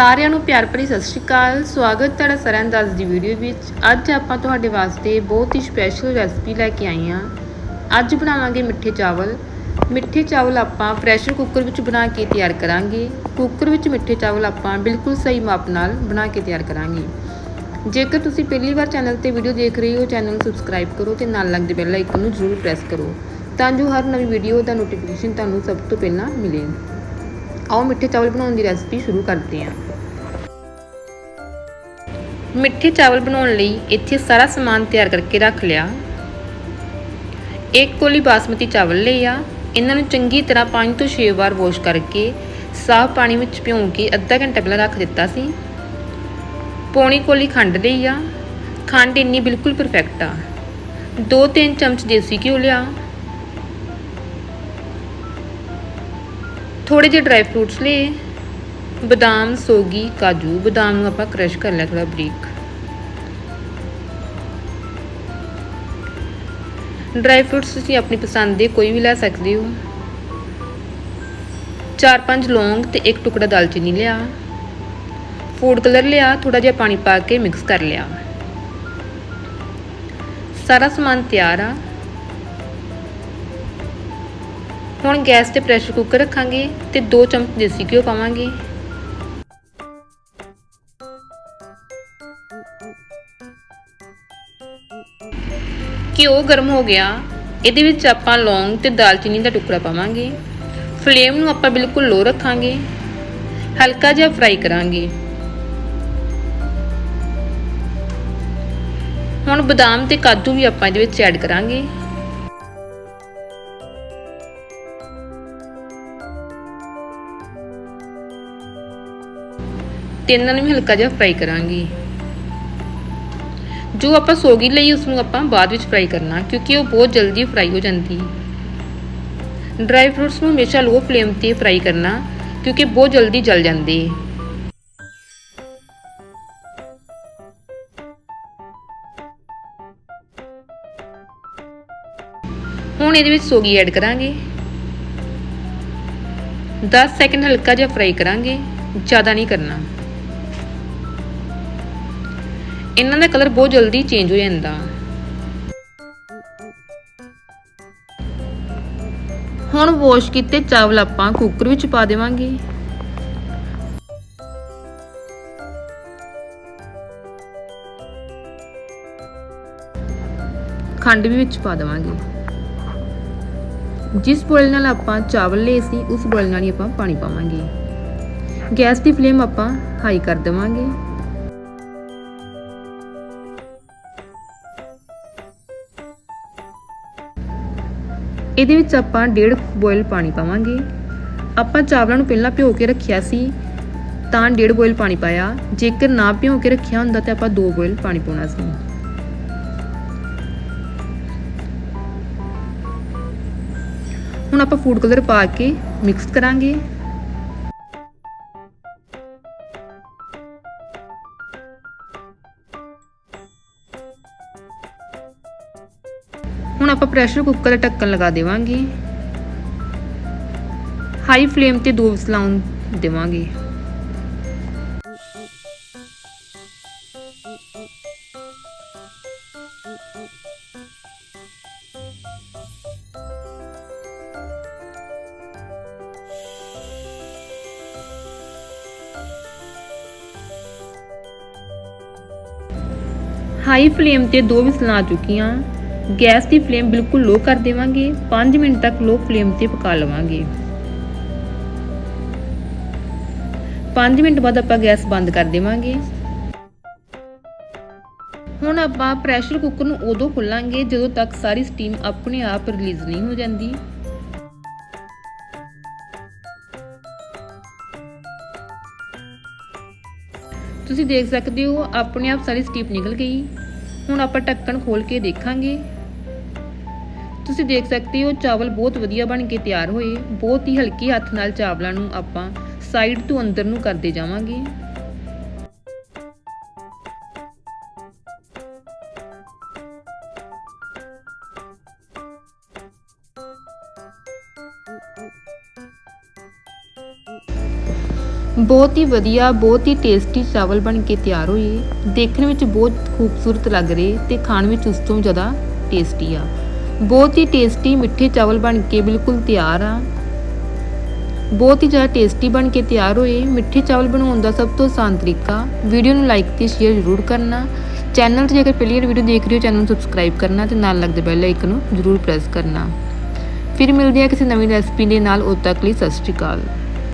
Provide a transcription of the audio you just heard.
ਸਾਰਿਆਂ ਨੂੰ ਪਿਆਰ ਭਰੀ ਸਤਿ ਸ਼੍ਰੀ ਅਕਾਲ। ਸਵਾਗਤ ਤੁਹਾਡਾ ਸਾਰਿਆਂ ਦਾ ਅੱਜ ਦੀ ਵੀਡੀਓ ਵਿੱਚ। ਅੱਜ ਆਪਾਂ ਤੁਹਾਡੇ ਵਾਸਤੇ ਬਹੁਤ ਹੀ ਸਪੈਸ਼ਲ ਰੈਸਪੀ ਲੈ ਕੇ ਆਏ ਹਾਂ। ਅੱਜ ਬਣਾਵਾਂਗੇ ਮਿੱਠੇ ਚਾਵਲ। ਮਿੱਠੇ ਚਾਵਲ ਆਪਾਂ ਪ੍ਰੈਸ਼ਰ ਕੁੱਕਰ ਵਿੱਚ ਬਣਾ ਕੇ ਤਿਆਰ ਕਰਾਂਗੇ। ਕੁੱਕਰ ਵਿੱਚ ਮਿੱਠੇ ਚਾਵਲ ਆਪਾਂ ਬਿਲਕੁਲ ਸਹੀ ਮਾਪ ਨਾਲ ਬਣਾ ਕੇ ਤਿਆਰ ਕਰਾਂਗੇ। ਜੇਕਰ ਤੁਸੀਂ ਪਹਿਲੀ ਵਾਰ ਚੈਨਲ ਤੇ ਵੀਡੀਓ ਦੇਖ ਰਹੇ ਹੋ ਚੈਨਲ ਨੂੰ ਸਬਸਕ੍ਰਾਈਬ ਕਰੋ ਤੇ ਨਾਲ ਲੱਗਦੇ ਬੈਲ ਆਈਕਨ ਨੂੰ ਜ਼ਰੂਰ ਪ੍ਰੈਸ ਕਰੋ ਤਾਂ ਜੋ ਹਰ ਨਵੀਂ ਵੀਡੀਓ ਦਾ ਨੋਟੀਫਿਕੇਸ਼ਨ ਤੁਹਾਨੂੰ ਸਭ ਤੋਂ ਪਹਿਲਾਂ ਮਿਲੇ। ਆਓ ਮਿੱਠੇ ਚਾਵਲ ਬਣਾਉਣ ਦੀ ਰੈਸਪੀ ਸ਼ੁਰੂ ਕਰਦੇ ਹਾਂ। ਮਿੱਠੇ ਚਾਵਲ ਬਣਾਉਣ ਲਈ ਇੱਥੇ ਸਾਰਾ ਸਮਾਨ ਤਿਆਰ ਕਰਕੇ ਰੱਖ ਲਿਆ। ਇੱਕ ਕੋਲੀ ਬਾਸਮਤੀ ਚਾਵਲ ਲਏ ਆ ਇਹਨਾਂ ਨੂੰ ਚੰਗੀ ਤਰ੍ਹਾਂ 5 ਤੋਂ 6 ਵਾਰ ਵਾਸ਼ ਕਰਕੇ ਸਾਫ਼ ਪਾਣੀ ਵਿੱਚ ਭਿਉਂ ਕੇ ਅੱਧਾ ਘੰਟਾ ਪਹਿਲਾਂ ਰੱਖ ਦਿੱਤਾ ਸੀ। ਪੌਣੀ ਕੋਲੀ ਖੰਡ ਲਈ ਆ ਖੰਡ ਇੰਨੀ ਬਿਲਕੁਲ ਪਰਫੈਕਟ ਆ। 2-3 ਚਮਚ ਦੇਸੀ ਘਿਓ ਲਿਆ। ਥੋੜੇ ਜਿਹੇ ਡਰਾਈ ਫਰੂਟਸ ਲਏ। ਬਦਾਮ, ਸੋਗੀ, ਕਾਜੂ, ਬਦਾਮ ਨੂੰ ਆਪਾਂ ਕ੍ਰਸ਼ ਕਰ ਲਿਆ ਥੋੜਾ ਬਰੀਕ। ਡਰਾਈ ਫਰੂਟਸ ਤੁਸੀਂ ਆਪਣੀ ਪਸੰਦ ਦੇ ਕੋਈ ਵੀ ਲੈ ਸਕਦੇ ਹੋ। ਚਾਰ ਪੰਜ ਲੌਂਗ ਤੇ ਇੱਕ ਟੁਕੜਾ ਦਾਲਚੀਨੀ ਲਿਆ। ਫੂਡ ਕਲਰ ਲਿਆ ਥੋੜਾ ਜਿਹਾ ਪਾਣੀ ਪਾ ਕੇ ਮਿਕਸ ਕਰ ਲਿਆ। ਸਾਰਾ ਸਮਾਨ ਤਿਆਰ ਆ। ਹੁਣ ਗੈਸ ਤੇ ਪ੍ਰੈਸ਼ਰ ਕੁੱਕਰ ਰੱਖਾਂਗੇ ਤੇ 2 ਚਮਚ ਦੇਸੀ ਘਿਓ ਪਾਵਾਂਗੇ। ਘਿਓ ਗਰਮ ਹੋ ਗਿਆ। ਇਹਦੇ ਵਿੱਚ ਆਪਾਂ ਲੌਂਗ ਤੇ ਦਾਲਚੀਨੀ ਦਾ ਟੁਕੜਾ ਪਾਵਾਂਗੇ। ਫਲੇਮ ਨੂੰ ਆਪਾਂ ਬਿਲਕੁਲ ਲੋ ਰੱਖਾਂਗੇ। ਹਲਕਾ ਜਿਹਾ ਫਰਾਈ ਕਰਾਂਗੇ। ਹੁਣ ਬਦਾਮ ਤੇ ਕਾਜੂ ਵੀ ਆਪਾਂ ਇਹਦੇ ਵਿੱਚ ਐਡ ਕਰਾਂਗੇ। ਤੇ ਇਹਨਾਂ ਨੂੰ ਵੀ ਹਲਕਾ ਜਿਹਾ ਫਰਾਈ ਕਰਾਂਗੇ। ਜੋ ਆਪਾਂ ਸੋਗੀ ਲਈ ਉਸ ਨੂੰ ਆਪਾਂ ਬਾਅਦ ਵਿੱਚ ਫਰਾਈ ਕਰਨਾ, ਕਿਉਂਕਿ ਉਹ ਬਹੁਤ ਜਲਦੀ ਫਰਾਈ ਹੋ ਜਾਂਦੀ। ਹੈ ਡਰਾਈ ਫਰੂਟਸ ਨੂੰ ਹਮੇਸ਼ਾ ਲੋ ਫਲੇਮ ਤੇ ਫਰਾਈ ਕਰਨਾ, ਕਿਉਂਕਿ ਬਹੁਤ ਜਲਦੀ ਜਲ ਜਾਂਦੇ। ਹੁਣ ਇਹਦੇ ਵਿੱਚ ਸੋਗੀ ਐਡ ਕਰਾਂਗੇ। 10 ਸੈਕਿੰਡ ਹਲਕਾ ਜਿਹਾ ਫਰਾਈ ਕਰਾਂਗੇ, ਜ਼ਿਆਦਾ ਨਹੀਂ ਕਰਨਾ। ਇਹਨਾਂ ਦਾ ਕਲਰ ਬਹੁਤ ਜਲਦੀ ਚੇਂਜ ਹੋ ਜਾਂਦਾ। ਹੁਣ ਵਾਸ਼ ਕੀਤੇ ਚਾਵਲ ਆਪਾਂ ਕੁੱਕਰ ਵਿੱਚ ਪਾ ਦੇਵਾਂਗੇ। ਖੰਡ ਵੀ ਵਿੱਚ ਪਾ ਦੇਵਾਂਗੇ। ਜਿਸ ਬੋਲ ਨਾਲ ਆਪਾਂ ਚਾਵਲ ਲਏ ਸੀ, ਉਸ ਬੋਲ ਨਾਲ ਹੀ ਆਪਾਂ ਪਾਣੀ ਪਾਵਾਂਗੇ। ਗੈਸ ਦੀ ਫਲੇਮ ਆਪਾਂ ਹਾਈ ਕਰ ਦੇਵਾਂਗੇ। ਇਹਦੇ ਵਿੱਚ ਆਪਾਂ ਡੇਢ ਬੋਇਲ ਪਾਣੀ ਪਾਵਾਂਗੇ। ਆਪਾਂ ਚਾਵਲਾਂ ਨੂੰ ਪਹਿਲਾਂ ਭਿਓ ਕੇ ਰੱਖਿਆ ਸੀ, ਤਾਂ ਡੇਢ ਬੋਇਲ ਪਾਣੀ ਪਾਇਆ। ਜੇਕਰ ਨਾ ਭਿਓ ਕੇ ਰੱਖਿਆ ਹੁੰਦਾ ਤਾਂ ਆਪਾਂ ਦੋ ਬੋਇਲ ਪਾਣੀ ਪਾਉਣਾ ਸੀ। ਹੁਣ ਆਪਾਂ ਫੂਡ ਕਲਰ ਪਾ ਕੇ ਮਿਕਸ ਕਰਾਂਗੇ। ਹੁਣ ਆਪਾਂ ਪ੍ਰੈਸ਼ਰ ਕੁੱਕਰ ਦਾ ਢੱਕਣ ਲਗਾ ਦੇਵਾਂਗੇ। ਹਾਈ ਫਲੇਮ ਤੇ ਦੋ ਵਿਸਲਾਂ ਦੇਵਾਂਗੇ। ਹਾਈ ਫਲੇਮ ਤੇ ਦੋ ਵਿਸਲਾਂ ਆ। ਚੁੱਕੀਆਂ ਗੈਸ ਦੀ ਫਲੇਮ ਬਿਲਕੁਲ ਲੋ ਕਰ ਦੇਵਾਂਗੇ। 5 ਮਿੰਟ ਤੱਕ ਲੋ ਫਲੇਮ ਤੇ ਪਕਾ ਲਵਾਂਗੇ। 5 ਮਿੰਟ ਬਾਅਦ ਆਪਾਂ ਗੈਸ ਬੰਦ ਕਰ ਦੇਵਾਂਗੇ। ਹੁਣ ਆਪਾਂ ਪ੍ਰੈਸ਼ਰ ਕੁੱਕਰ ਨੂੰ ਉਦੋਂ ਖੋਲਾਂਗੇ ਜਦੋਂ ਤੱਕ ਸਾਰੀ ਸਟੀਮ ਆਪਣੇ ਆਪ ਰਿਲੀਜ਼ ਨਹੀਂ ਹੋ ਜਾਂਦੀ। ਤੁਸੀਂ ਦੇਖ ਸਕਦੇ ਹੋ, ਆਪਣੇ ਆਪ ਸਾਰੀ ਸਟੀਮ ਨਿਕਲ ਗਈ। ਹੁਣ ਆਪਾਂ ਢੱਕਣ ਖੋਲ ਕੇ ਦੇਖਾਂਗੇ। ਤੁਸੀਂ ਦੇਖ ਸਕਦੇ ਹੋ, ਚਾਵਲ ਬਹੁਤ ਵਧੀਆ ਬਣ ਕੇ ਤਿਆਰ ਹੋਏ। ਬਹੁਤ ਹੀ ਹਲਕੀ ਹੱਥ ਨਾਲ ਚਾਵਲਾਂ ਨੂੰ ਆਪਾਂ ਸਾਈਡ ਤੋਂ ਅੰਦਰ ਨੂੰ ਕਰਦੇ ਜਾਵਾਂਗੇ। ਬਹੁਤ ਹੀ ਵਧੀਆ, ਬਹੁਤ ਹੀ ਟੇਸਟੀ ਚਾਵਲ ਬਣ ਕੇ ਤਿਆਰ ਹੋਏ। ਦੇਖਣ ਵਿੱਚ ਬਹੁਤ ਖੂਬਸੂਰਤ ਲੱਗ ਰਹੇ ਤੇ ਖਾਣ ਵਿੱਚ ਉਸ ਤੋਂ ਜ਼ਿਆਦਾ ਟੇਸਟੀ ਆ। ਬਹੁਤ ਹੀ ਟੇਸਟੀ ਮਿੱਠੇ ਚਾਵਲ ਬਣ ਕੇ ਬਿਲਕੁਲ ਤਿਆਰ ਆ। ਬਹੁਤ ਹੀ ਜ਼ਿਆਦਾ ਟੇਸਟੀ ਬਣ ਕੇ ਤਿਆਰ ਹੋਏ। ਮਿੱਠੇ ਚਾਵਲ ਬਣਾਉਣ ਦਾ ਸਭ ਤੋਂ ਆਸਾਨ ਤਰੀਕਾ ਵੀਡੀਓ ਨੂੰ ਲਾਈਕ ਤੇ ਸ਼ੇਅਰ ਜ਼ਰੂਰ ਕਰਨਾ। ਚੈਨਲ ਤੇ ਜੇਕਰ ਪਹਿਲੀ ਵਾਰ ਵੀਡੀਓ ਦੇਖ ਰਹੇ ਹੋ ਚੈਨਲ ਨੂੰ ਸਬਸਕ੍ਰਾਈਬ ਕਰਨਾ ਤੇ ਨਾਲ ਲੱਗਦੇ ਬੈਲ ਆਈਕਨ ਨੂੰ ਜ਼ਰੂਰ ਪ੍ਰੈਸ ਕਰਨਾ। ਫਿਰ ਮਿਲਦੇ ਹਾਂ ਕਿਸੇ ਨਵੀਂ ਰੈਸਪੀ ਦੇ ਨਾਲ। ਉਦੋਂ ਤੱਕ ਲਈ ਸਤਿ ਸ਼੍ਰੀ ਅਕਾਲ।